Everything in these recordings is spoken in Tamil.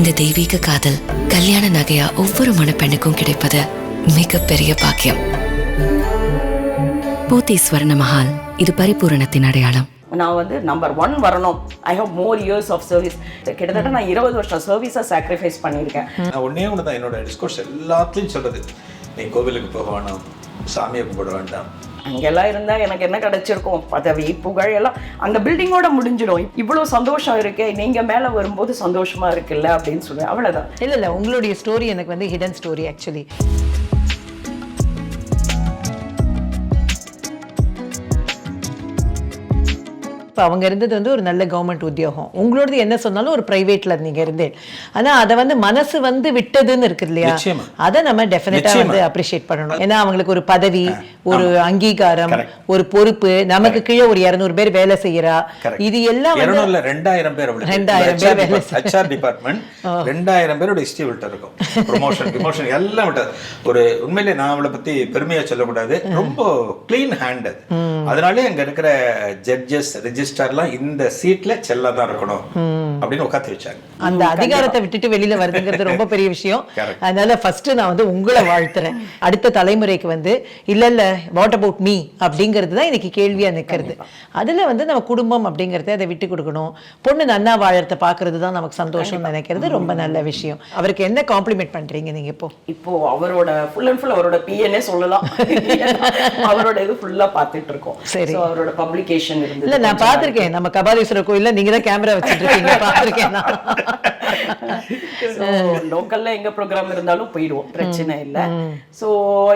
இந்த தெய்வீக காதல் கல்யாண நகையா ஒவ்வொரு மணப்பெண்ணுக்கும் கிடைப்பது மிகப்பெரிய பாக்கியம். போத்தி ஸ்வர்ண மஹால் இது பரிபூரணத்தின் அடையாளம். நான் வந்து நம்பர் ஒன் வரணும். I have more years of service கிட்டத்தட்ட நான் இருபது வருஷம் சர்வீஸை சாக்ரிஃபைஸ் பண்ணியிருக்கேன். நான் ஒன்றே ஒன்று தான் என்னோட டிஸ்கோர்ஸ் எல்லாத்துலையும் சொல்றது. நீ கோவிலுக்கு போக வேணாம் சாமியை கும்பிட வேண்டாம் அங்கெல்லாம் இருந்தா எனக்கு என்ன கிடைச்சிருக்கும்? பதவி புகழ் எல்லாம். அந்த பில்டிங்கோட முடிஞ்சிடும். இவ்வளவு சந்தோஷம் இருக்கே. நீங்க மேல வரும்போது சந்தோஷமா இருக்குல்ல அப்படின்னு சொல்லுவேன். அவ்வளவுதான். இல்ல இல்ல. உங்களுடைய ஸ்டோரி எனக்கு வந்து ஹிடன் ஸ்டோரி ஆக்சுவலி இப்போ அவங்க இருந்தது வந்து ஒரு நல்ல கவர்மெண்ட் உத்தியோகம். உங்களோடது என்ன சொன்னாலும் ஒரு பிரைவேட்ல நீங்க இருந்தேன். ஆனா அதை வந்து மனசு வந்து விட்டதுன்னு இருக்கு இல்லையா. அதை நம்ம டெஃபினட்டா நிச்சயமா. வந்து அப்ரிஷியேட் பண்ணணும். ஏன்னா அவங்களுக்கு ஒரு பதவி ஒரு அங்கீகாரம். ஒரு பொறுப்பு நமக்கு கீழே ஒரு இருநூறு பேர் வேலை செய்யறா. இது எல்லாம் வந்து ரெண்டாயிரம் பேர் ரெண்டாயிரம் பேர் வேலை ஹெச்ஆர் டிபார்ட்மெண்ட் ரெண்டாயிரம் பேரோட ஹிஸ்டரி விட்டு இருக்கும். ப்ரொமோஷன் ப்ரொமோஷன் எல்லாம் விட்டது ஒரு உண்மையிலே நான் அவளை பத்தி பெருமையா சொல்லக்கூடாது. ரொம்ப க்ளீன் ஹேண்ட் அது. அதனாலே அங்க இருக்கிற ஜட்ஜஸ் ரெஜிஸ்டர்லாம் இந்த சீட்ல செல்லா தான் இருக்கணும் அப்படின்னு உட்காந்து வச்சாங்க. அந்த அதிகாரத்தை விட்டுட்டு வெளியில வருதுங்கிறது ரொம்ப பெரிய விஷயம். அதனால ஃபர்ஸ்ட் நான் வந்து உங்களை வாழ்த்துறேன். அடுத்த தலைமுறைக்கு வந்து இல்ல இல்ல வாட் அபவுட் மீ அப்படிங்கிறது தான் இன்னைக்கு கேள்வியா நிக்கிறது. அதுல வந்து நம்ம குடும்பம் அப்படிங்கறத அதை விட்டு கொடுக்கணும். பொண்ணு நன்னா வாழறத பாக்குறது தான் நமக்கு சந்தோஷம் நினைக்கிறது ரொம்ப நல்ல விஷயம். அவருக்கு என்ன காம்ப்ளிமெண்ட் பண்றீங்க நீங்க இப்போ? இப்போ அவரோட ஃபுல் அண்ட் ஃபுல் அவரோட பிஎன்ஏ சொல்லலாம். அவரோட இது ஃபுல்லா பார்த்துட்டு இருக்கோம். சரி. அவரோட பப்ளிகேஷன் இல்ல நான் பாத்திருக்கேன் நம்ம கபாலீஸ்வரர் கோயில்ல நீங்க தான் கேமரா வச்சிட்டு இருக்கீங்க. பாத்திருக்கேன். லோக்கல்ல எங்க ப்ரோக்ராம் இருந்தாலும் போயிடுவோம். பிரச்சனை இல்ல. சோ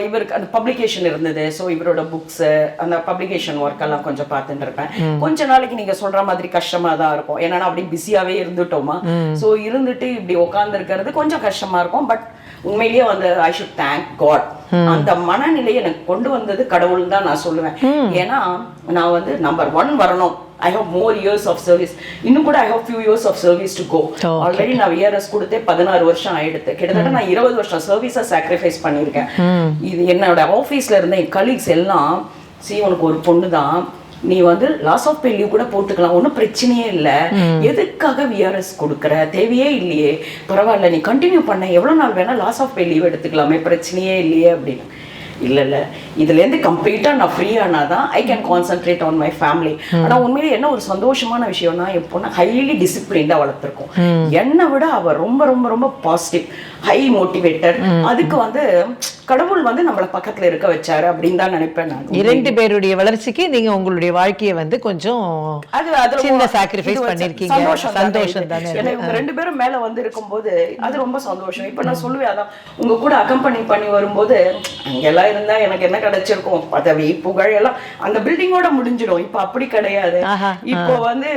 இவருக்கு அந்த பப்ளிகேஷன் இருந்தது. சோ இவரோட புக்ஸ் அந்த பப்ளிகேஷன் ஒர்க் எல்லாம் கொஞ்சம் பார்த்துட்டு இருப்பேன். கொஞ்ச நாளைக்கு நீங்க சொல்ற மாதிரி கஷ்டமா தான் இருக்கும். ஏன்னா நான் அப்படி பிஸியாவே இருந்துட்டோமா? சோ இருந்துட்டு இப்படி உட்கார்ந்து இருக்கிறது கொஞ்சம் கஷ்டமா இருக்கும். பட் உண்மையிலேயே வந்து ஐ ஷுட் தேங்க் காட் அந்த மனநிலையை எனக்கு கொண்டு வந்தது கடவுள் தான் நான் சொல்லுவேன். ஏன்னா நான் வந்து நம்பர் ஒன் வரணும். I have more years of service இன்னும் கூட I have few years of service to go. Already நான் விஆர்எஸ் கொடுத்தே பதினாறு வருஷம் ஆயிடுது. கிட்டத்தட்ட நான் இருபது வருஷம் சர்வீஸை சாக்ரிஃபைஸ் பண்ணியிருக்கேன். இது என்னோட ஆஃபீஸ்ல இருந்த என் கலீக்ஸ் எல்லாம் சி உனக்கு ஒரு பொண்ணு தான் நீ வந்து லாஸ் ஆஃப் பே லீவ் கூட போட்டுக்கலாம். ஒன்றும் பிரச்சனையே இல்லை. எதுக்காக விஆர்எஸ் கொடுக்குற? தேவையே இல்லையே. பரவாயில்ல நீ கண்டினியூ பண்ண. எவ்வளோ நாள் வேணா லாஸ் ஆஃப் பே லீவ் எடுத்துக்கலாமே. பிரச்சனையே இல்லையே அப்படின்னு. இல்ல இல்ல. இதுல இருந்து கம்ப்ளீட்டா நான் free ஆனாதான் I can concentrate on my. Family ஆனா உண்மையிலே என்ன ஒரு சந்தோஷமான விஷயம்னா என் பொண்ணை ஹைலி டிசிப்ளின்டா வளர்த்துருக்கோம். என்னை விட அவ ரொம்ப ரொம்ப ரொம்ப பாசிட்டிவ் ஹை மோட்டிவேட்டட் அதுக்கு வந்து கடவுள் வந்து நம்மள பக்கத்துல இருக்க வச்சாரு அப்படின்னு தான் நினைப்பேன் நான். இரண்டு பேருடைய வளர்ச்சிக்கு நீங்க உங்களுடைய வாழ்க்கையை வந்து கொஞ்சம் அது அதுல சின்ன சாக்ரிஃபைஸ் பண்ணிருக்கீங்க. சந்தோஷம் தானே இவங்க ரெண்டு பேரும் மேல வந்து இருக்கும்போது அது ரொம்ப சந்தோஷம். இப்ப நான் சொல்லுவேன் அதான் உங்க கூட அக்கம்பெனி பண்ணி வரும்போது அங்கெல்லாம் இருந்தா எனக்கு என்ன கிடைச்சிருக்கும்? பதவி புகழ் எல்லாம் அந்த பில்டிங்கோட முடிஞ்சிடும். இப்ப அப்படி கிடையாது. இப்போ வந்து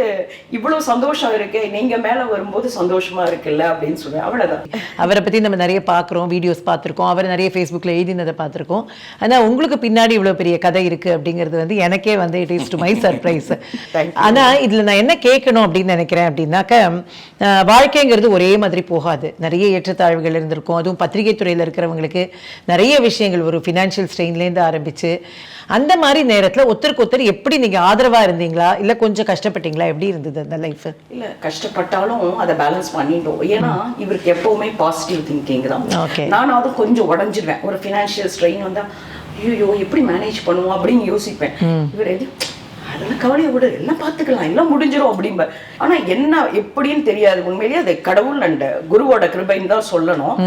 இவ்வளவு சந்தோஷம் இருக்கே நீங்க மேல வரும்போது சந்தோஷமா இருக்குல்ல அப்படின்னு சொல்லுவேன். அவ்வளவுதான். அவரை பத்தி நம்ம நிறைய பார்க்குறோம் வீடியோஸ் பார்த்துருக்கோம். அவர் நிறைய ஃபேஸ்புக்கில் எழுதினதை பார்த்துருக்கோம். ஆனால் உங்களுக்கு பின்னாடி இவ்வளோ பெரிய கதை இருக்கு அப்படிங்கிறது வந்து எனக்கே வந்து it is to my surprise ஆனால் இதில் நான் என்ன கேட்கணும் அப்படின்னு நினைக்கிறேன் அப்படின்னாக்க வாழ்க்கைங்கிறது ஒரே மாதிரி போகாது. நிறைய ஏற்றத்தாழ்வுகள் இருந்திருக்கும். அதுவும் பத்திரிகை துறையில் இருக்கிறவங்களுக்கு நிறைய விஷயங்கள் ஒரு ஃபினான்ஷியல் ஸ்ட்ரெயின்லேருந்து ஆரம்பிச்சு அந்த மாதிரி நேரத்தில் ஒருத்தருக்கு ஒருத்தர் எப்படி நீங்கள் ஆதரவாக இருந்தீங்களா? இல்லை கொஞ்சம் கஷ்டப்பட்டீங்களா? எப்படி இருந்தது அந்த லைஃப் இல்ல கஷ்டப்பட்டாலும் அதை பேலன்ஸ் பண்ணிட்டோம். ஏன்னா இவருக்கு எப்பவுமே பாசிட்டிவ் திங்கிங் தான். நானும் அதுவும் கொஞ்சம் உடஞ்சிடுவேன். ஒரு ஃபினான்ஷியல் ஸ்ட்ரெயின் வந்தா ஐயோ எப்படி மேனேஜ் பண்ணுவோம் அப்படின்னு யோசிப்பேன். இவர் எது? அதெல்லாம் கவலையை விடு எல்லாம் பார்த்துக்கலாம் எல்லாம் முடிஞ்சிரும் அப்படிம்ப ஆனா என்ன எப்படின்னு தெரியாது. உண்மையிலேயே அது கடவுள் அண்ட் குருவோட கிருபைன்னு தான் சொல்லணும்.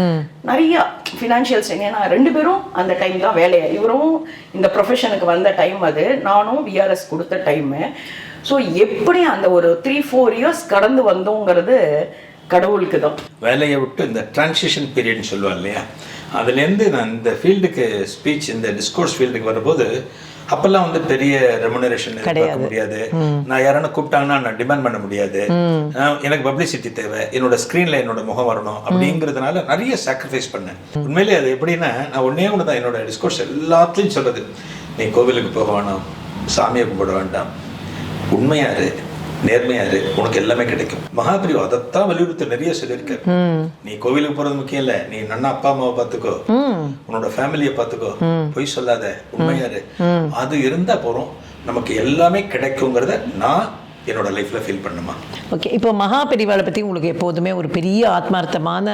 நிறைய ஃபினான்ஷியல் ஏன்னா ரெண்டு பேரும் அந்த டைம் தான் வேலையை இவரும் இந்த ப்ரொஃபஷனுக்கு வந்த டைம் அது. நானும் விஆர்எஸ் கொடுத்த டைமு ஸோ எப்படி அந்த ஒரு த்ரீ ஃபோர் இயர்ஸ் கடந்து வந்தோங்கிறது கடவுளுக்கு தான் வேலையை விட்டு இந்த டிரான்சிஷன் பீரியட்னு சொல்லுவாங்க இல்லையா? அதுலேருந்து நான் இந்த ஃபீல்டுக்கு ஸ்பீச் இந்த டிஸ்கோர்ஸ் ஃபீல்டுக்கு வரும்போது அப்பெல்லாம் வந்து பெரிய ரெமுனரேஷன் எதிர்பார்க்க முடியாது. நான் யாரான கூப்பிட்டாங்கன்னா நான் டிமாண்ட் பண்ண முடியாது. எனக்கு பப்ளிசிட்டி தேவை. என்னோட ஸ்க்ரீன்ல என்னோட முகம் வரணும் அப்படிங்கிறதுனால நிறைய சாக்ரிஃபைஸ் பண்ணேன். உண்மையிலேயே அது எப்படின்னா நான் ஒன்னே ஒன்று தான் என்னோட டிஸ்கோர்ஸ் எல்லாத்துலையும் சொல்றது. நீ கோவிலுக்கு போக வேணாம் சாமியை கும்பிட வேண்டாம். உண்மையா இரு நேர்மையா இரு உனக்கு எல்லாமே கிடைக்கும். மகாபிரிவா அதைத்தான் வலியுறுத்தி நிறைய சொல்லியிருக்காரு. நீ கோவிலுக்கு போறது முக்கியம் இல்ல நீ நன்னா அப்பா அம்மாவை பாத்துக்கோ உன்னோட ஃபேமிலியை பாத்துக்கோ பொய் சொல்லாத உண்மையா இரு அது இருந்தா போறோம். நமக்கு எல்லாமே கிடைக்குங்கிறத நான் என்னோட லைஃப்ல ஃபீல் பண்ணுமா? ஓகே இப்போ மகா பெரிவாளை பற்றி உங்களுக்கு எப்போதுமே ஒரு பெரிய ஆத்மார்த்தமான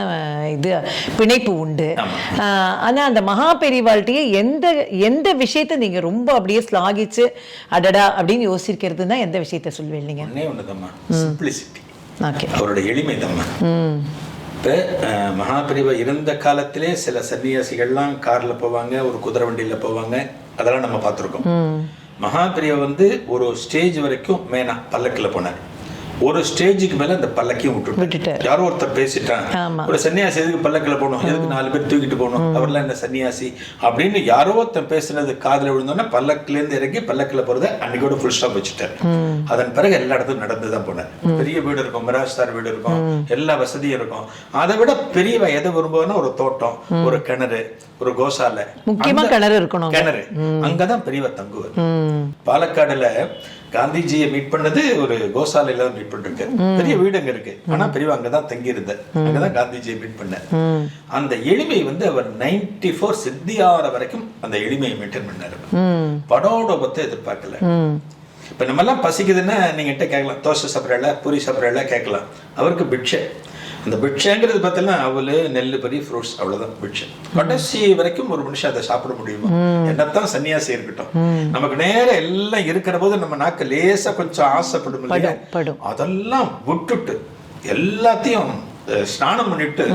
இது பிணைப்பு உண்டு. ஆமா. ஆஹ், ஆனா அந்த மகா பெரிவாள்கிட்டயே எந்த எந்த விஷயத்தை நீங்க ரொம்ப அப்படியே ஸ்லாகிச்சு அடடா அப்படின்னு யோசிக்கிறதுனா எந்த விஷயத்த சொல்லுவீங்க? நீங்க ஒன்னே ஒண்ணுதாம்மா சிம்பிளிசிட்டி ஓகே அவரோட எளிமை தம்மா இப்போ மகாபிரிவா இருந்த காலத்திலே சில சன்னியாசிகள்லாம் கார்ல போவாங்க ஒரு குதிரை வண்டியில போவாங்க அதெல்லாம் நம்ம பார்த்துருக்கோம். மகாபிரியா வந்து ஒரு ஸ்டேஜ் வரைக்கும் மேனா பல்லக்கில் போனார். ஒரு ஸ்டேஜுக்கு மேல அந்த பல்லக்கையும் விட்டுட்டார். யாரோ ஒருத்தர் பேசிட்டான். ஒரு சன்னியாசி எதுக்கு பல்லக்கில் போகணும். எதுக்கு நாலு பேர் தூக்கிட்டு போகணும்? அவர்லாம் என்ன சன்னியாசி? அப்படின்னு யாரோ ஒருத்தன் பேசுனது காதுல விழுந்தோன்னே பல்லக்குல இருந்து இறங்கி பல்லக்கில் போறத அன்னைக்கோட ஃபுல் ஸ்டாப் வச்சுட்டார் அதன் பிறகு எல்லா இடத்துக்கும் நடந்து தான் போனார் பெரிய வீடு இருக்கும். மிராஸ்தார் வீடு இருக்கும். எல்லா வசதியும் இருக்கும். அதை விட பெரியவ எதை விரும்புவனா ஒரு தோட்டம் ஒரு கிணறு ஒரு கோசாலை. முக்கியமா கிணறு இருக்கணும். கிணறு. அங்கதான் பெரியவ தங்குவார். பாலக்காடுல காந்திஜியை மீட் பண்ணது ஒரு கோசாலையில தான் மீட் பண்ணிருக்காரு. பெரிய வீடு அங்க இருக்கு ஆனா பெரியவா அங்கதான் தங்கி இருந்தார் அங்கதான் காந்திஜியை மீட் பண்ணார் அந்த எளிமை வந்து அவர் 94 ஃபோர் சித்தியார வரைக்கும் அந்த எளிமையை மெயின்டைன் பண்ணாரு ம். படோடபத்தை எதிர்பார்க்கல. இப்ப நம்ம எல்லாம் பசிக்குதுன்னா நீங்க கேட்கலாம். தோசை சாப்பிட்றல பூரி சாப்பிட்றல கேட்கலாம். அவருக்கு பிட்சை அந்த பிட்சைங்கிறது பார்த்தீங்கன்னா அவலு நெல் பரி ஃப்ரூட்ஸ் அவ்வளவுதான் பிட்சை. கடைசி வரைக்கும் ஒரு மனுஷன் அதை சாப்பிட முடியுமா? என்னத்தான் சன்னியாசி இருக்கட்டும். நமக்கு நேரம் எல்லாம் இருக்கிற போது நம்ம நாக்கு லேசா கொஞ்சம் ஆசைப்படும் இல்லையா. அதெல்லாம் விட்டுட்டு எல்லாத்தையும் ஸ்நானம் பண்ணிட்டு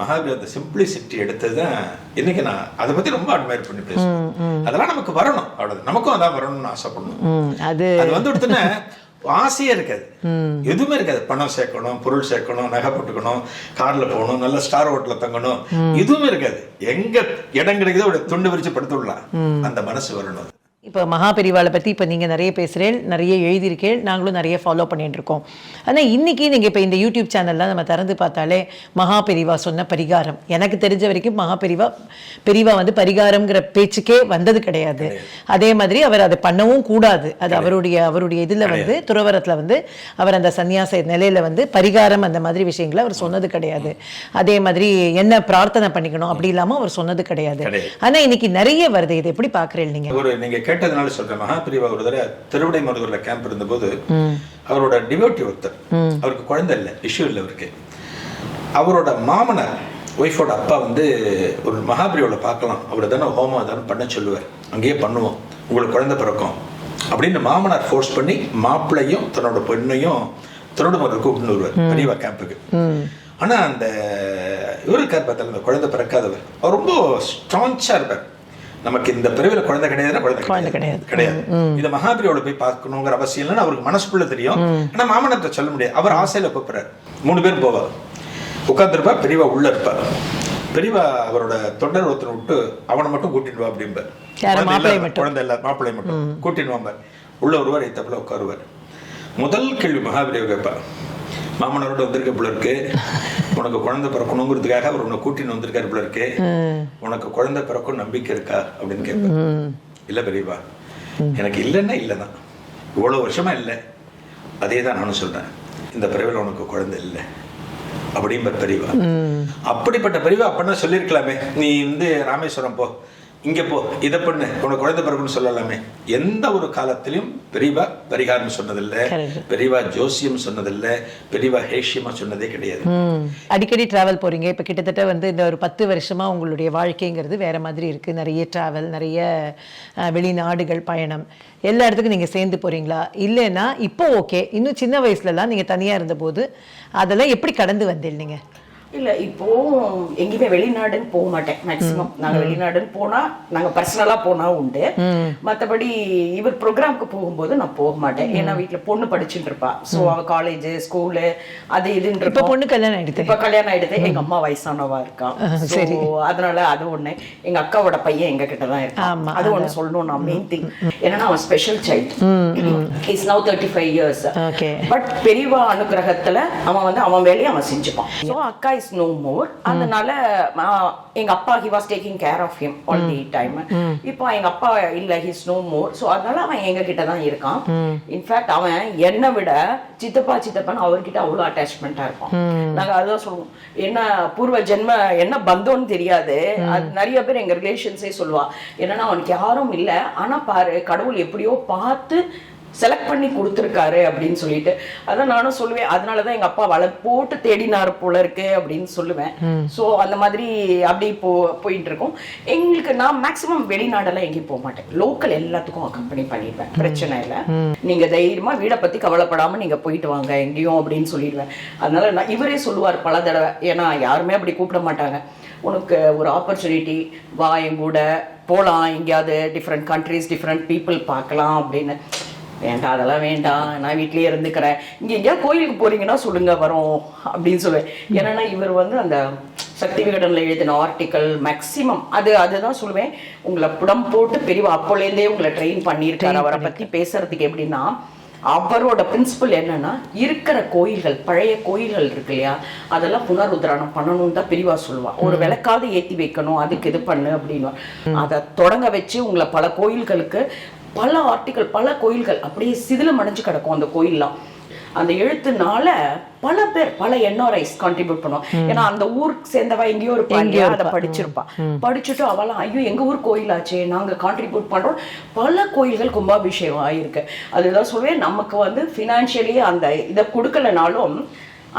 மகாவீர் அந்த சிம்பிளிசிட்டி எடுத்ததுதான் இன்னைக்கு நான் அதை பத்தி ரொம்ப அட்மையர் பண்ணி பேசுவேன் அதெல்லாம் நமக்கு வரணும் அவ்வளவு நமக்கும் அதான் வரணும்னு ஆசைப்படணும். அது அது வந்து எடுத்துன்னா ஆசையே இருக்காது. எதுவுமே இருக்காது. பணம் சேர்க்கணும் பொருள் சேர்க்கணும் நகை போட்டுக்கணும் கார்ல போகணும் நல்ல ஸ்டார் ஹோட்டல்ல தங்கணும். எதுவுமே இருக்காது. எங்க இடம் கிடைக்குதோ ஒரு துண்டு விரிச்சு படுத்து விடலாம். அந்த மனசு வரணும். இப்போ மகா பெரிவாளை பற்றி இப்போ நீங்கள் நிறைய பேசுகிறேன் நிறைய எழுதியிருக்கேன் நாங்களும் நிறைய ஃபாலோ பண்ணிட்டு இருக்கோம். ஆனால் இன்னைக்கு நீங்கள் இப்போ இந்த யூடியூப் சேனல்லாம் நம்ம திறந்து பார்த்தாலே மகா பெரிவா சொன்ன பரிகாரம். எனக்கு தெரிஞ்ச வரைக்கும் மகா பெரிவா வந்து பரிகாரம்ங்கிற பேச்சுக்கே வந்தது கிடையாது. அதே மாதிரி அவர் அதை பண்ணவும் கூடாது. அது அவருடைய அவருடைய இதில் வந்து துறவரத்தில் வந்து அவர் அந்த சன்னியாச நிலையில வந்து பரிகாரம் அந்த மாதிரி விஷயங்களை அவர் சொன்னது கிடையாது. அதே மாதிரி என்ன பிரார்த்தனை பண்ணிக்கணும் அப்படி இல்லாமல் அவர் சொன்னது கிடையாது. கிடையாது. ஆனா இன்னைக்கு நிறைய வருது. இதை எப்படி பார்க்குறீங்க நீங்க? ஒரு நீங்க கேட்டதுனால சொல்றேன். மகாபிரிவா ஒரு தடவை திருவிடை மருதூர்ல கேம்ப் இருந்தபோது அவரோட டிவோட்டி ஒருத்தர். அவருக்கு குழந்தை இல்லை இஷ்யூ இல்லை அவருக்கு. அவரோட மாமனார் ஒய்ஃபோட அப்பா வந்து ஒரு மகாபிரியோட பார்க்கலாம். அவரை தானே ஹோமம் தானே பண்ண சொல்லுவார். அங்கேயே பண்ணுவோம். உங்களுக்கு குழந்தை பிறக்கும். அப்படின்னு மாமனார் ஃபோர்ஸ் பண்ணி மாப்பிள்ளையும் தன்னோட பெண்ணையும் திருடுமலை கூப்பிட்டு வருவார். பெரியவா கேம்புக்கு ஆனா அந்த இவர் இருக்கார் பார்த்தால இந்த குழந்தை பிறக்காதவர். அவர் ரொம்ப ஸ்ட்ராங்ஸா இருப்பார். நமக்கு இந்த பிறவில குழந்தை கிடையாதுன்னா குழந்தை கிடையாது. கிடையாது. இதை மகாபிரியோட போய் பார்க்கணுங்கிற அவசியம் இல்லைன்னு அவருக்கு மனசுக்குள்ள தெரியும். ஆனா மாமனத்தை சொல்ல முடியாது. அவர் ஆசையில கூப்பிடுறாரு. மூணு பேர் போவார். உட்காந்துருப்பா பெரியவா உள்ள இருப்பா. பெரியவா அவரோட தொண்டர் ஒருத்தர் விட்டு அவனை மட்டும் கூட்டிட்டு வா அப்படிம்பார்? குழந்தை இல்ல மாப்பிள்ளை மட்டும். கூட்டிட்டு வாம்பார். உள்ள ஒருவர் இத்தப்பில் உட்காருவார். முதல் கேள்வி மகாபிரிவை கேட்பா மாமனரோட வந்திருக்க போல இருக்கு. உனக்கு குழந்தை பிறக்கணுங்கிறதுக்காக அவர் உன்னை கூட்டின்னு வந்திருக்காரு போல இருக்கு. உனக்கு குழந்தை பிறக்கும் நம்பிக்கை இருக்கா? அப்படின்னு கேட்பார். இல்ல பெரியவா எனக்கு இல்லைன்னா இல்லைதான். இவ்வளவு வருஷமா இல்லை. அதே தான் நானும் சொல்றேன். இந்த பிறவில உனக்கு குழந்தை இல்லை. அப்படிங்கிற பெரியவா. அப்படிப்பட்ட பெரியவா அப்படின்னா சொல்லியிருக்கலாமே. நீ வந்து ராமேஸ்வரம் போ. இங்க போ இதை பண்ணு. உனக்கு குழந்தை பிறகுன்னு சொல்லலாமே. எந்த ஒரு காலத்திலும் பெரியவா பரிகாரம் சொன்னதில்லை. பெரியவா ஜோசியம் சொன்னதில்லை. பெரியவா ஹேஷியமா சொன்னதே கிடையாது. அடிக்கடி டிராவல் போறீங்க. இப்போ கிட்டத்தட்ட வந்து இந்த ஒரு பத்து வருஷமா உங்களுடைய வாழ்க்கைங்கிறது வேற மாதிரி இருக்கு. நிறைய டிராவல் நிறைய வெளிநாடுகள் பயணம். எல்லா இடத்துக்கும் நீங்க சேர்ந்து போறீங்களா? இல்லைன்னா இப்போ ஓகே இன்னும் சின்ன வயசுலலாம் நீங்க தனியா இருந்தபோது அதெல்லாம் எப்படி கடந்து வந்தீங்க? இல்ல இப்போ எங்கேயுமே வெளிநாடுன்னு போக மாட்டேன். மேக்சிமம் நாங்க வெளிநாடுன்னு போனா நாங்க பர்சனலா போனா உண்டு. மத்தபடி இவர் ப்ரோக்ராம்க்கு போகும்போது நான் போக மாட்டேன். ஏன்னா வீட்ல பொண்ணு படிச்சுட்டு இருப்பா. சோ அவ காலேஜ் ஸ்கூலு அது இதுன்னு இப்போ. பொண்ணு கல்யாணம் ஆயிடுது. இப்ப கல்யாணம் ஆயிடுது. எங்க அம்மா வயசானவா இருக்கா? சரி. அதனால அது ஒண்ணு. எங்க அக்காவோட பையன் எங்க கிட்ட தான் இருக்கான். அது ஒண்ணு சொல்லணும் நான் மெயின் திங் என்னன்னா அவன் special child is now thirty five years okay but பெரியவா அனுகிரகத்துல அவன் வந்து அவன் வேலையை அவன் செஞ்சுப்பான். ஸோ அக்கா இஸ் நோ மோர் அதனால எங்க அப்பா he was taking care of him all the time இப்போ எங்க அப்பா இல்ல ஹிஸ் நோ மோர் ஸோ அதனால அவன் எங்க கிட்ட தான் இருக்கான். இன்ஃபேக்ட் அவன் என்னை விட சித்தப்பா சித்தப்பான்னு அவர்கிட்ட அவ்வளோ அட்டாச்மெண்ட்டாக இருப்பான். நாங்க அதுதான் சொல்லுவோம் என்ன பூர்வ ஜென்ம என்ன பந்தோன்னு தெரியாது. அது நிறைய பேர் எங்க ரிலேஷன்ஸே சொல்லுவா. என்னன்னா அவனுக்கு யாரும் இல்லை. ஆனா பாரு கடவுள் எப்படியோ பார்த்து செலக்ட் பண்ணி கொடுத்துருக்காரு அப்படின்னு சொல்லிட்டு அதான் நானும் சொல்லுவேன். அதனால தான் எங்க அப்பா வள போட்டு தேடினார் போல இருக்கு அப்படின்னு சொல்லுவேன். ஸோ அந்த மாதிரி அப்படி போ போயிட்டு இருக்கோம் எங்களுக்கு நான் மேக்ஸிமம் வெளிநாடெல்லாம் எங்கேயும் போக மாட்டேன். லோக்கல் எல்லாத்துக்கும் அக்கம்பெனி பண்ணிடுவேன். பிரச்சனை இல்லை. நீங்க தைரியமா வீடை பத்தி கவலைப்படாம நீங்க போயிட்டு வாங்க. எங்கேயும் அப்படின்னு சொல்லிடுவேன். அதனால நான் இவரே சொல்லுவார் பல தடவை. ஏன்னா யாருமே அப்படி கூப்பிட மாட்டாங்க. உனக்கு ஒரு ஆப்பர்ச்சுனிட்டி வா என் கூட போகலாம் எங்கேயாவது டிஃப்ரெண்ட் கண்ட்ரீஸ் டிஃப்ரெண்ட் பீப்புள் பார்க்கலாம் அப்படின்னு. வேண்டாம் அதெல்லாம் வேண்டாம் நான் வீட்லயே இருந்துக்கிறேன். இங்க எங்கேயா கோயிலுக்கு போறீங்கன்னா சொல்லுங்க வரோம் அப்படின்னு சொல்லுவேன். ஏன்னா இவர் வந்து அந்த சக்தி விகடனில் எழுதின ஆர்டிக்கல் மேக்சிமம் அது அதுதான் சொல்லுவேன். உங்களை புடம் போட்டு பெரியவா அப்போலேருந்தே உங்களை ட்ரெயின் பண்ணியிருக்காரு. அவரை பத்தி பேசுறதுக்கு எப்படின்னா அவரோட பிரின்சிபல் என்னன்னா இருக்கிற கோயில்கள் பழைய கோயில்கள் இருக்கு இல்லையா அதெல்லாம் புனருத்தாரணம் பண்ணணும்னு தான் பிரிவா சொல்லுவா. ஒரு விளக்காவது ஏத்தி வைக்கணும் அதுக்கு இது பண்ணு அப்படின்னு. அதை தொடங்க வச்சு உங்களை பல கோயில்களுக்கு பல ஆர்டிக்கல் பல கோயில்கள் அப்படியே சிதிலம் அடைஞ்சு கிடக்கும் அந்த கோயில்லாம். அந்த எழுத்துனால பல பேர் பல என்ஆர்ஐஸ் கான்ட்ரிபியூட் பண்ணுவோம் ஏன்னா அந்த ஊருக்கு சேர்ந்தவ எங்கேயோ இருப்பா இல்லையா? அதை படிச்சிருப்பா. படிச்சுட்டு அவளாம் ஐயோ எங்க ஊர் கோயிலாச்சே நாங்க கான்ட்ரிபியூட் பண்றோம். பல கோயில்கள் கும்பாபிஷேகம் ஆயிருக்கு. அதுதான் சொல்லுவேன் நமக்கு வந்து ஃபினான்ஷியலி அந்த இதை கொடுக்கலனாலும்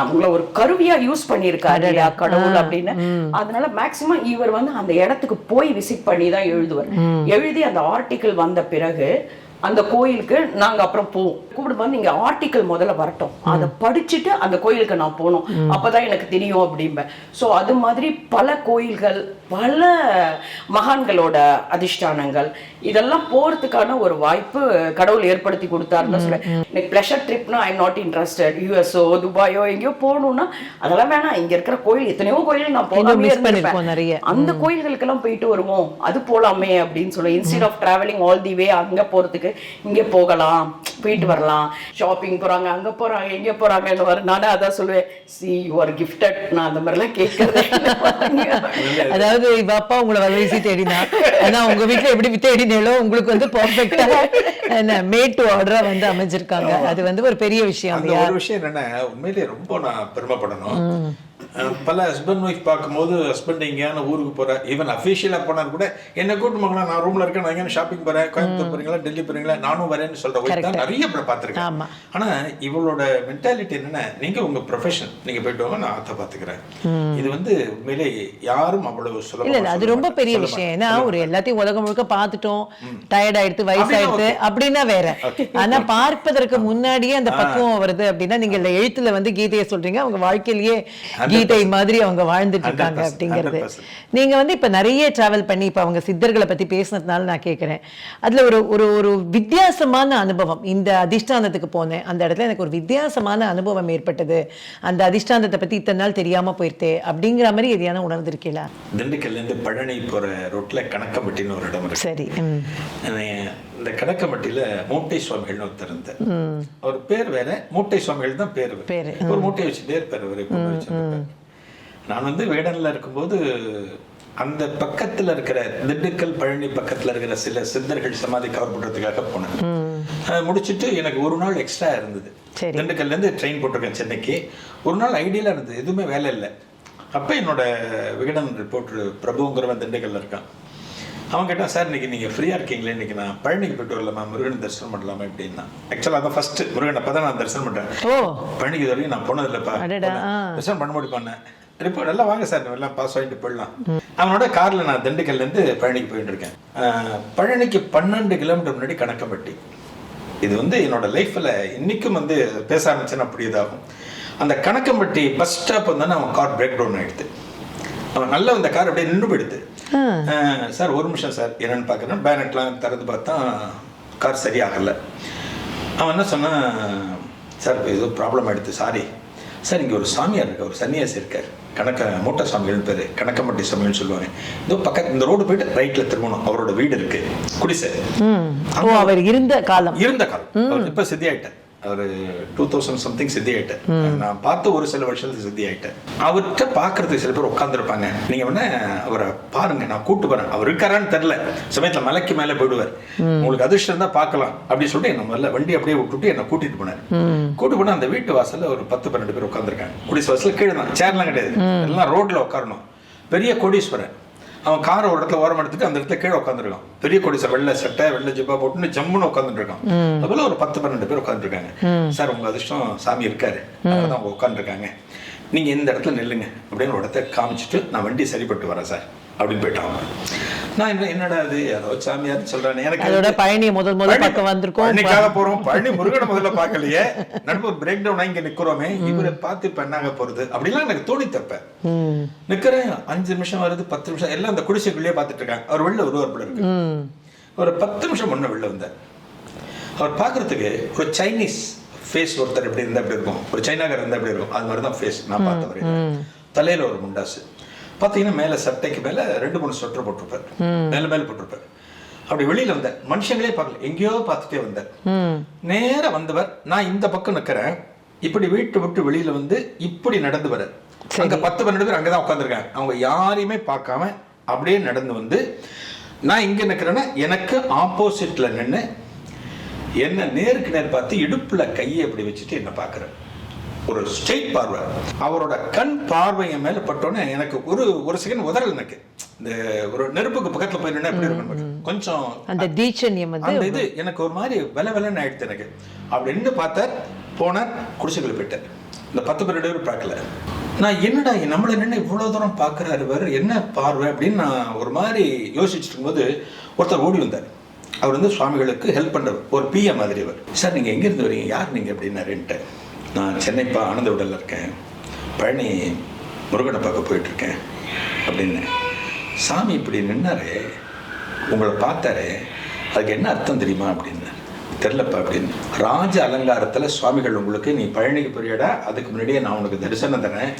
அவங்கள ஒரு கருவியா யூஸ் பண்ணியிருக்காரு கடவுள் அப்படின்னு. அதனால மேக்சிமம் இவர் வந்து அந்த இடத்துக்கு போய் விசிட் பண்ணி தான் எழுதுவார். எழுதி அந்த ஆர்டிக்கிள் வந்த பிறகு அந்த கோயிலுக்கு நாங்க அப்புறம் போவோம். கூப்பிடும்போது நீங்க ஆர்டிக்கிள் முதல்ல வரட்டும். அதை படிச்சுட்டு அந்த கோயிலுக்கு நான் போகணும். அப்பதான் எனக்கு தெரியும் அப்படிம்பேன் சோ அது மாதிரி பல கோயில்கள் பல மகான்களோட அதிஷ்டானங்கள் இதெல்லாம் போறதுக்கான ஒரு வாய்ப்பு கடவுள் ஏற்படுத்தி கொடுத்தாருன்னு சொல்றேன். எனக்கு பிளஷர் ட்ரிப்னா ஐ நாட் இன்ட்ரெஸ்டட் யூஎஸ்ஓ துபாயோ எங்கேயோ போகணும்னா அதெல்லாம் வேணாம். இங்க இருக்கிற கோயில் எத்தனையோ கோயில் நான் போகாமே நிறைய. அந்த கோயில்களுக்கெல்லாம் போயிட்டு வருவோம். அது போலாமே அப்படின்னு சொல்ல instead of travelling all the way அங்க போறதுக்கு இங்க போகலாம் போயிட்டு வரலாம். ஷாப்பிங் போறாங்க அங்க போறாங்க எங்க போறாங்கன்னு வர நானே அதான் சொல்லுவேன். சி யூ ஆர் கிஃப்டட் நான் அந்த மாதிரிலாம் கேட்கறதே இல்லை. அதாவது இவ அப்பா உங்களை வலைசி தேடினா ஆனா உங்க வீட்ல எப்படி தேடினேளோ உங்களுக்கு வந்து பர்ஃபெக்டா என்ன மேட் டு ஆர்டரா வந்து அமைஞ்சிருக்காங்க. அது வந்து ஒரு பெரிய விஷயம் ஒரு விஷயம் என்னன்னா உண்மையிலேயே ரொம்ப நான் பெருமைப்படணும். பல ஹஸ்பண்ட் ஒய்ஃப் பார்க்கும்போது ஹஸ்பண்ட் எங்கேயான ஊருக்கு போற ஈவன் அஃபீஷியலா போனார் கூட என்ன கூட்டு மகளா நான் ரூம்ல இருக்கேன் நான் எங்கேயான ஷாப்பிங் போறேன் கோயம்புத்தூர் போறீங்களா டெல்லி போறீங்களா நானும் வரேன்னு சொல்ற ஒய்ஃப் தான் நிறைய பேர். பார்த்திருக்கேன். ஆனா இவளோட மென்டாலிட்டி என்னன்னா நீங்க உங்க ப்ரொஃபஷன் நீங்க போயிட்டு வாங்க நான் அத்தை பாத்துக்கிறேன் இது வந்து உண்மையிலே யாரும் அவ்வளவு சுலபமா இல்ல அது சொல்ல ரொம்ப. பெரிய சொல்ல விஷயம். ஏன்னா ஒரு எல்லாத்தையும் உலகம் முழுக்க பார்த்துட்டோம். டயர்ட் ஆயிடுத்து வயசாயிடுத்து. அப்படின்னா வேற. ஆனா பார்ப்பதற்கு முன்னாடியே அந்த பக்குவம் வருது அப்படின்னா நீங்க இந்த எழுத்துல வந்து கீதையை சொல்றீங்க. அவங்க வாழ்க்கையிலேயே கீதை மாதிரி அவங்க வாழ்ந்துட்டு இருக்காங்க 100%, அப்படிங்கிறது. 100%. நீங்க வந்து இப்ப நிறைய டிராவல் பண்ணி இப்ப அவங்க சித்தர்களை பத்தி பேசினதுனால நான் கேட்கிறேன் அதுல ஒரு ஒரு ஒரு வித்தியாசமான அனுபவம். இந்த அதிஷ்டானத்துக்கு போனேன். அந்த இடத்துல எனக்கு ஒரு வித்தியாசமான அனுபவம் ஏற்பட்டது. அந்த அதிஷ்டானத்தை பத்தி இத்தனை நாள் தெரியாம போயிருத்தே அப்படிங்கிற மாதிரி எதையான உணர்ந்திருக்கீங்களா? திண்டுக்கல்ல இருந்து பழனி போற ரோட்ல கணக்கம்பட்டின்னு ஒரு இடம் இருக்கு. சரி இந்த கணக்கம்பட்டியில மூட்டை சுவாமிகள்னு ஒருத்தர் இருந்தார். அவர் பேர் வேற மூட்டை சுவாமிகள் தான் பேர் ஒரு மூட்டை வச்சுட்டே இருப்பார் அவர். நான் வந்து வேடன்ல இருக்கும்போது அந்த பக்கத்துல இருக்கிற திண்டுக்கல் பழனி பக்கத்துல இருக்கிற சில சித்தர்கள் சமாதி கவர் பண்றதுக்காக போனேன். முடிச்சிட்டு எனக்கு ஒரு நாள் எக்ஸ்ட்ரா இருந்தது. சரி. திண்டுக்கல்ல இருந்து ட்ரெயின் போட்டிருக்கேன் சென்னைக்கு. ஒரு நாள் ஐடியலா இருந்தது. எதுவுமே வேலை இல்லை. அப்ப என்னோட விகடன் ரிப்போர்ட்டர் பிரபுங்கிறவன் திண்டுக்கல்ல இருக்கான். அவன் கேட்டான் சார் இன்னைக்கு நீங்க ஃப்ரீயா இருக்கீங்களே? இன்னைக்கு நான் பழனிக்கு போயிட்டு வரலாமா? முருகன் தரிசனம் பண்ணலாமா? அப்படின்னா. ஆக்சுவலாக அதான் ஃபர்ஸ்ட் முருகன் அப்பதான் நான் தரிசனம் பண்றேன் ஓ. பழனிக்கு இது வரைக்கும் நான் போனதில்லைப்பா. தரிசனம் பண்ண முடியும் பண்ணேன் ரிப்போர்ட் எல்லாம் வாங்க சார். எல்லாம் பாஸ் வாங்கிட்டு போயிடலாம். அவனோட கார்ல நான் திண்டுக்கல்ல இருந்து பழனிக்கு போயிட்டு இருக்கேன். பழனிக்கு பன்னெண்டு கிலோமீட்டர் முன்னாடி கணக்கம்பட்டி. இது வந்து என்னோட லைஃப்ல இன்னைக்கும் வந்து பேச ஆரம்பிச்சேன்னா அப்படி இதாகும். அந்த கணக்கம்பட்டி பஸ் ஸ்டாப் வந்து அவன் கார் பிரேக் டவுன் ஆயிடுது. அவன் நல்ல அந்த கார் அப்படியே நின்று போயிடுது. சார் ஒரு நிமிஷம் சார். என்னன்னு பார்க்குறேன். பேனட்லாம் திறந்து பார்த்தா கார் சரியாகல. அவன் என்ன சொன்னான் சார் ஏதோ ப்ராப்ளம் ஆயிடுது. சாரி சார் இங்கே ஒரு சாமியார் இருக்கார் ஒரு சன்னியாசி இருக்கார். கணக்க மூட்டை சாமிகள்னு பேர் கணக்கம்பட்டி சாமிகள்னு சொல்லுவாங்க இதோ பக்கத்து இந்த ரோடு போயிட்டு ரைட்டில் திரும்பணும். அவரோட வீடு இருக்கு. குடிசை. அவர் இருந்த காலம். இருந்த காலம். இப்ப சித்தி அவர் டூ தௌசண்ட் சம்திங் சித்தி ஆயிட்டார் நான் பார்த்து ஒரு சில வருஷத்துக்கு சித்தி ஆயிட்டார் அவர்கிட்ட பார்க்கறதுக்கு சில பேர் உட்காந்துருப்பாங்க நீங்க வேணா அவரை பாருங்க நான் கூட்டு போறேன். அவர் இருக்காரான்னு தெரியல. சமயத்துல மலைக்கு மேல போயிடுவார். உங்களுக்கு அதிர்ஷ்டம் தான் பார்க்கலாம் அப்படின்னு சொல்லிட்டு என்ன முதல்ல வண்டி அப்படியே விட்டுட்டு என்ன கூட்டிட்டு போனார். கூட்டு போனா அந்த வீட்டு வாசல்ல ஒரு பத்து பன்னெண்டு பேர் உட்காந்துருக்காங்க குடிசை வாசல்ல கீழே தான் சேர்லாம் கிடையாது. எல்லாம் ரோட்ல உட்காரணும். பெரிய கோடீஸ்வரன் அவன் காரை ஒரு இடத்துல ஓரம் எடுத்துட்டு அந்த இடத்துல கீழே உட்காந்துருக்கான் பெரிய கொடிசை வெள்ளை சட்டை வெள்ளை ஜிப்பா போட்டுன்னு ஜம்முன்னு உட்காந்துட்டு இருக்கான் அதுபோல ஒரு பத்து பன்னெண்டு பேர் உட்காந்துருக்காங்க சார் உங்க அதிர்ஷ்டம் சாமி இருக்காரு. அவங்க உட்காந்துருக்காங்க நீங்க இந்த இடத்துல நில்லுங்க. அப்படின்னு ஒரு இடத்த காமிச்சிட்டு நான் வண்டி சரிப்பட்டு வரேன் சார். அப்படின்னு போயிட்டான். நான் என்ன என்னடா அது யாரோ சாமியார் சொல்றானே. எனக்கு அதோட பழனியை முதல் முதல் பழனி- பக்கம் வந்திருக்கோம். பழனிக்காக போறோம். பழனி முருகனை முதல்ல பார்க்கலையே. நடுவு பிரேக் டவுன் இங்க நிக்கிறோமே. இவரை பார்த்து இப்ப என்னங்க போறது? அப்படிலாம் எனக்கு தோணி தப்ப. ம். நிக்கிறேன். அஞ்சு நிமிஷம் வருது பத்து நிமிஷம். எல்லாம் அந்த குடிசைக்குள்ளேயே பார்த்துட்டு இருக்காங்க. அவர் வெளில வருவார் போல இருக்கு. ம். ஒரு பத்து நிமிஷம் முன்ன வெளில வந்தார். அவர் பார்க்கறதுக்கு ஒரு சைனீஸ் ஃபேஸ் ஒருத்தர் எப்படி இருந்தா எப்படி இருக்கும்? ஒரு சைனாக்காரர் இருந்தா எப்படி இருக்கும்? அது மாதிரி தான் ஃபேஸ் நான் பார்த்தவர். தலையில ஒரு முண்டாசு. பார்த்தீங்கன்னா மேல சட்டைக்கு மேல ரெண்டு மூணு ஸ்வெட்டர் போட்டிருப்பார். மேல மேல போட்டிருப்பார். அப்படி வெளியில வந்தார் மனுஷங்களே பார்க்கல. எங்கேயோ பார்த்துட்டே வந்தார் ம். நேரா வந்தவர் நான் இந்த பக்கம் நிக்கிறேன். இப்படி வீட்டு விட்டு வெளியில வந்து இப்படி நடந்து வர அங்க பத்து பன்னெண்டு பேர் அங்கதான் உட்காந்துருக்காங்க அவங்க யாரையுமே பார்க்காம அப்படியே நடந்து வந்து நான் இங்க நிக்கிறேன்னா எனக்கு ஆப்போசிட்ல நின்னு என்ன நேருக்கு நேர் பார்த்து இடுப்புல கையை அப்படி வச்சுட்டு என்ன பார்க்கறேன் ஒரு ஸ்ட்ரெயிட் பார்வை. அவரோட கண் பார்வை என் மேல பட்டோன்னே எனக்கு ஒரு ஒரு செகண்ட் உதறல் எனக்கு. இந்த ஒரு நெருப்புக்கு பக்கத்துல போய் நின்னா எப்படி இருக்கும்? கொஞ்சம் அந்த தீட்சண்யம் அந்த இது எனக்கு ஒரு மாதிரி வெல வெலன்னு ஆயிடுச்சு எனக்கு. அப்படி நின்று பார்த்தார் போனார் குடிசைக்குள்ள போயிட்டார். இந்த பத்து பன்னெண்டு பேர் பார்க்கல. நான் என்னடா நம்மளை நின்று இவ்வளோ தூரம் பார்க்குறாரு வேறு என்ன பார்வை அப்படின்னு நான் ஒரு மாதிரி யோசிச்சுட்டு இருக்கும்போது ஒருத்தர் ஓடி வந்தார். அவர் வந்து சுவாமிகளுக்கு ஹெல்ப் பண்ணுறவர் ஒரு பிஏ மாதிரி அவர். சார் நீங்கள் எங்கேருந்து வரீங்க? யார் நீங்கள் அப்படின்னாருன்ட்டு நான் சென்னைப்பா ஆனந்த விடலில் இருக்கேன். பழனி முருகனை பார்க்க போயிட்டுருக்கேன் அப்படின்னு. சாமி இப்படி நின்னாரு உங்களை பார்த்தாரு அதுக்கு என்ன அர்த்தம் தெரியுமா அப்படின்னு. தெரிலப்பா அப்படின்னு. ராஜ அலங்காரத்துல சுவாமிகள் உங்களுக்கு நீ பழனிக்கு போறியடா அதுக்கு முன்னாடியே நான் உனக்கு தரிசனம் தரேன்.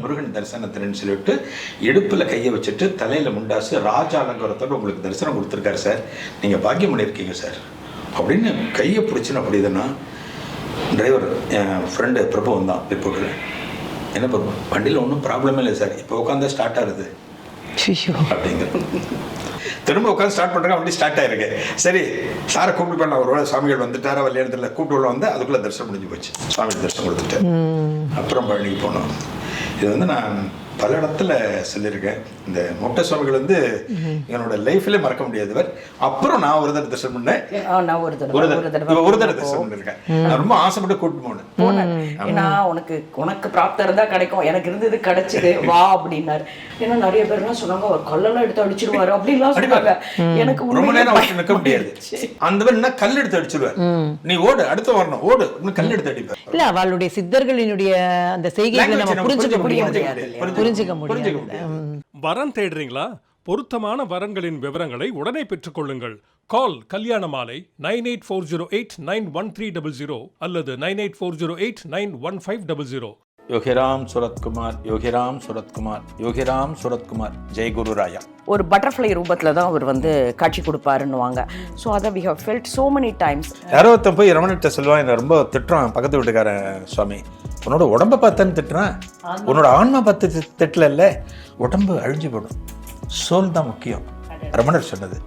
முருகன் தரிசனம் தரேன்னு சொல்லிட்டு இடுப்புல கையை வச்சுட்டு தலையில முண்டாசு ராஜ அலங்காரத்தோட உங்களுக்கு தரிசனம் கொடுத்துருக்காரு சார். நீங்க பாக்கியம் பண்ணியிருக்கீங்க சார். அப்படின்னு கையை பிடிச்சின்னு அப்படி இதுன்னா டிரைவர் என் ஃப்ரெண்டு பிரபு வந்தான். ரிப்போர்ட்டில் என்ன பிரபு? வண்டியில் ஒன்றும் ப்ராப்ளமே இல்லை சார் இப்போ உட்காந்தா ஸ்டார்ட் ஆகுது. அப்படிங்கிற திரும்ப உட்காந்து ஸ்டார்ட் பண்றாங்க வண்டி ஸ்டார்ட் ஆயிருக்கு. சரி சாரை கூப்பிட்டு பண்ணலாம் ஒரு வேளை சுவாமிகள் வந்துட்டாரா வல்லியத்தில் கூப்பிட்டு உள்ள வந்து அதுக்குள்ள தரிசனம் முடிஞ்சு போச்சு. சுவாமி தரிசனம் கொடுத்துட்டேன் அப்புறம் பழனிக்கு போனோம். இது வந்து நான் பல இடத்துல சொல்லியிருக்கேன். இந்த மொட்டை சுவாமிகள் வந்து என்னோட லைஃப்ல மறக்க முடியாதவர் அப்புறம் நான் ஒரு தடவை தரிசனம் பண்ணேன். நான் ஒரு தடவை ஒரு தடவை. தடவை. ஒரு தடவை தரிசனம் பண்ணிருக்கேன் நான் ரொம்ப ஆசைப்பட்டு கூப்பிட்டு போனேன். போனேன். ஏன்னா உனக்கு உனக்கு பிராப்தம் இருந்தா கிடைக்கும். எனக்கு இருந்தது கிடைச்சது. வா அப்படின்னாரு. ஏன்னா நிறைய பேர் எல்லாம் சொன்னாங்க அவர் கல்லெல்லாம் எடுத்து அடிச்சிருவாரு அப்படின்லாம் சொன்னாங்க. எனக்கு ரொம்ப நேரம் நிற்க முடியாது. அந்த மாதிரி என்ன கல் எடுத்து அடிச்சிருவார். நீ ஓடு அடுத்து வரணும். ஓடு கல் எடுத்து அடிப்பார். இல்ல அவளுடைய சித்தர்களினுடைய அந்த செய்கைகளை நம்ம புரிஞ்சுக்க முடியாது. புரிஞ்சுக்க முடியாது. வரன் தேடுறீங்களா? பொருத்தமான வரன்களின் விவரங்களை உடனே பெற்றுக்கொள்ளுங்கள். கால் கல்யாண மாலை nine eight four zero eight nine one three double zero அல்லது nine eight four zero eight nine one five double zero. Yogiram Suratkumar Yogiram Suratkumar Yogiram Suratkumar. Jai குரு ராயா. ஒரு பட்டர்ஃப்ளை ரூபத்துல தான் அவர் வந்து காட்சி கொடுப்பாருன்னுவாங்க. ஸோ அதை we have felt so many times யாரோ ஒருத்தன் போய் ரமணிட்ட சொல்லுவான் என்ன ரொம்ப திட்டுறான் பக்கத்து வீட்டுக்காரன் சுவாமி. உன்னோட உடம்ப பார்த்தான்னு திட்டுறான். உன்னோட ஆன்மா பார்த்து திட்டல இல்ல. உடம்பு அழிஞ்சு போடும். சோல் தான் முக்கியம். ரமணர் சொன்னது.